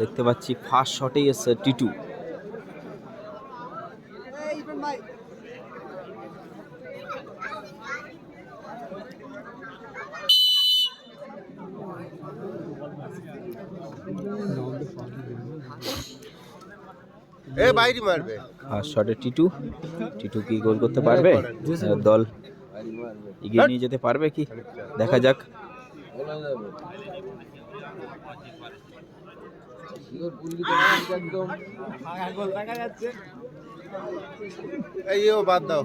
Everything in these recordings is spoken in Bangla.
দেখতে পাচ্ছি ফার্স্ট শটেই এসছে টিটু এ বাইরে মারবে। ফার্স্ট শটে টিটু টিটু কি গোল করতে পারবে? দল এগিয়ে নিয়ে যেতে পারবে কি? দেখা যাক। এই বাদ দাও।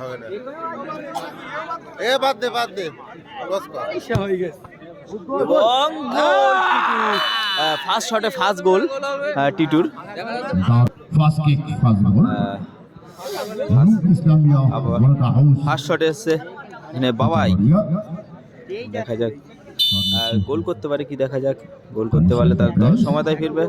হবে না। এ বাদ দে বাদ দে। এবং ফার্স্ট শটে ফার্স্ট গোল টিটুর। ফার্স্ট শটে এসছে। এখানে বাবাই। দেখা যাক। আর গোল করতে পারে কি দেখা যাক গোল করতে পারলে তার দল সমাধায় ফিরবে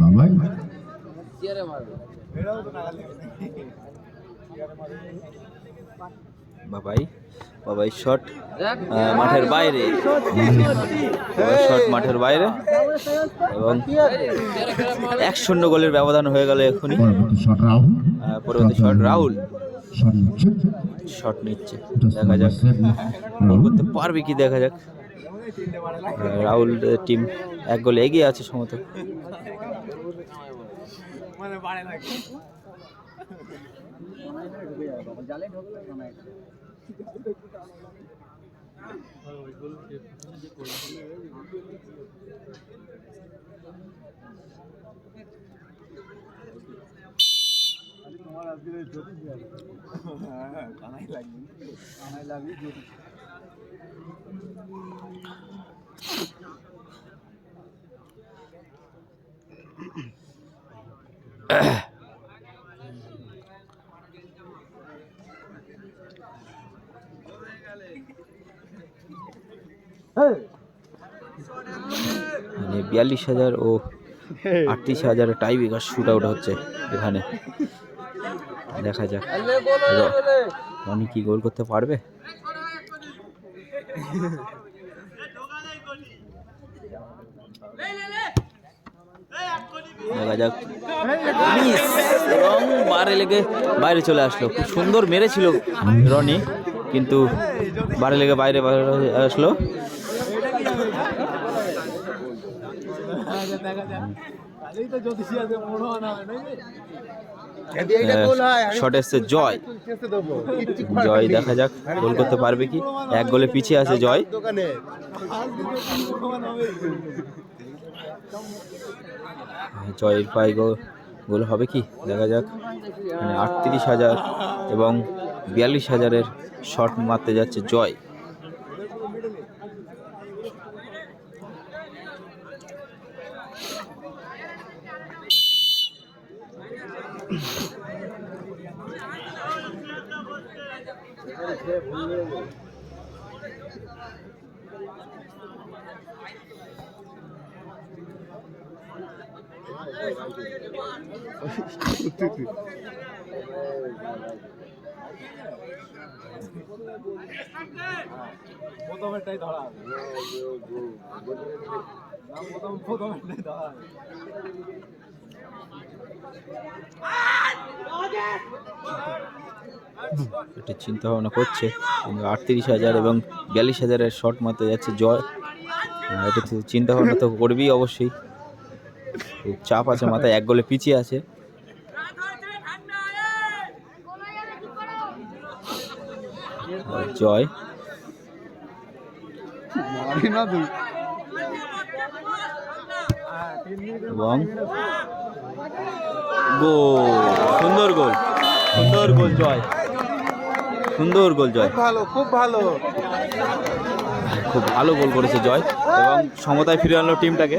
বাবাই বাবাই বাবাই শট মাঠের বাইরে শট মাঠের বাইরে এবং এক শূন্য গোলের ব্যবধান হয়ে গেল এখনই। পরবর্তী শট রাহুল। শট নিচ্ছে। দেখা যাক। গোল করতে পারবে কি দেখা যাক। রাহুল টিম এক গোলে এগিয়ে আছে সমত তোমার আজকে হ্যাঁ কানাই লাগবে কানাই লাগবে জ্যোতিষ মানে বিয়াল্লিশ হাজার ও আটত্রিশ হাজার টাই বিকাশ শুট আউট হচ্ছে এখানে। দেখা যাক। রনি কি গোল করতে পারবে? দেখা যাক। বারে লেগে বাইরে চলে আসলো। খুব সুন্দর মেরেছিল রনি। কিন্তু বাড়ি লেগে বাইরে আসলো। শট এসছে জয়। জয় দেখা যাক গোল করতে পারবে কি? এক গোলে পিছিয়ে আছে জয়। জয়ের পাই গো গোল হবে কি? দেখা যাক। মানে আটত্রিশ হাজার এবং বিয়াল্লিশ হাজারের শট মারতে যাচ্ছে জয়। এটা চিন্তা ভাবনা করছে আটত্রিশ হাজার এবং বিয়াল্লিশ হাজারের শট মারতে যাচ্ছে জয়। এটা চিন্তা ভাবনা তো করবেই অবশ্যই। চাপ আছে, মাথায় এক গোলে পিছিয়ে আছে। জয়। এবং গোল, সুন্দর গোল সুন্দর গোল জয়। সুন্দর গোল জয়। ভালো খুব ভালো খুব ভালো গোল করেছে জয়। এবং সমতায় ফিরে আনলো টিমটাকে।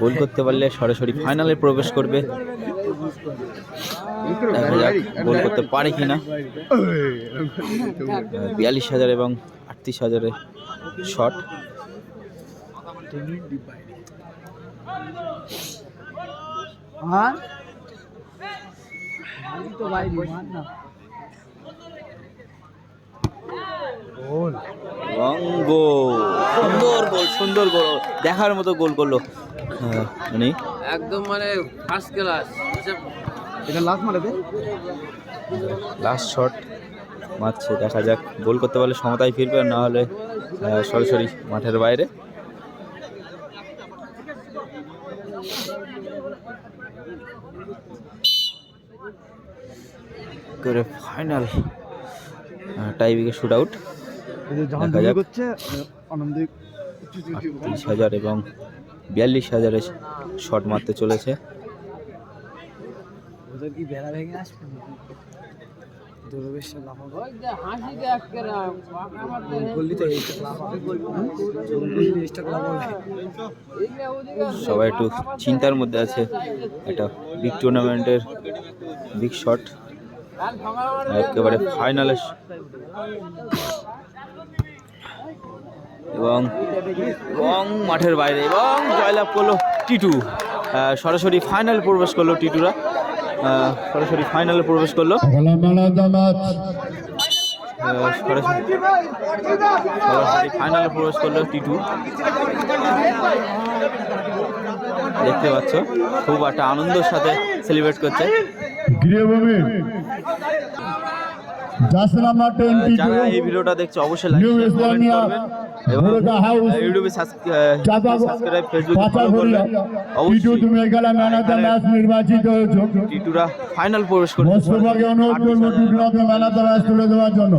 গোল করতে পারলে সরাসরি ফাইনালে প্রবেশ করবে। দেখা যাক গোল করতে পারে কি না বিয়াল্লিশ হাজার এবং আটত্রিশ হাজারের শট। আর তো ভাই না। গোল। সুন্দর গোল সুন্দর গোল। দেখার মতো গোল করল। হ্যাঁ, উনি একদম মানে ফার্স্ট ক্লাস এটা লাস্ট মারে দে লাস্ট শট মারছে। দেখা যাক গোল করতে পারলে সমতায় ফিরবে না হলে সরাসরি মাঠের বাইরে। করে ফাইনাল টাইবিকে শুট আউট দেখা যাক। আনন্দ তিরিশ হাজার এবং বিয়াল্লিশ হাজারের শট মারতে চলেছে। সবাই একটু চিন্তার মধ্যে আছে। একটা বিগ টুর্নামেন্টের বিগ শট একেবারে ফাইনালে এবং এবং মাঠের বাইরে, এবং জয়লাভ করল টিটু। সরাসরি ফাইনাল প্রবেশ করল টিটুরা। সরাসরি ফাইনালে প্রবেশ করল। সরাসরি ফাইনালে প্রবেশ করল টিটু। দেখতে পাচ্ছ, খুব একটা আনন্দের সাথে সেলিব্রেট করছে। গৃহভূমি। যারা এই ভিডিওটা দেখছে অবশ্যই লাইক নিউ শেয়ার কমেন্ট করবেন। এবং হাউস ইউটিউবে সাবস্ক্রাইব ফেসবুকে ফলো করবেন। অবশ্যই। তুমি এখানে ম্যাচ নির্বাচিত হয়েছো। টিটুরা ফাইনাল প্রবেশ করতে অনুরোধ করব টিটুরাকে ম্যান ম্যাচ তুলে দেওয়ার জন্য।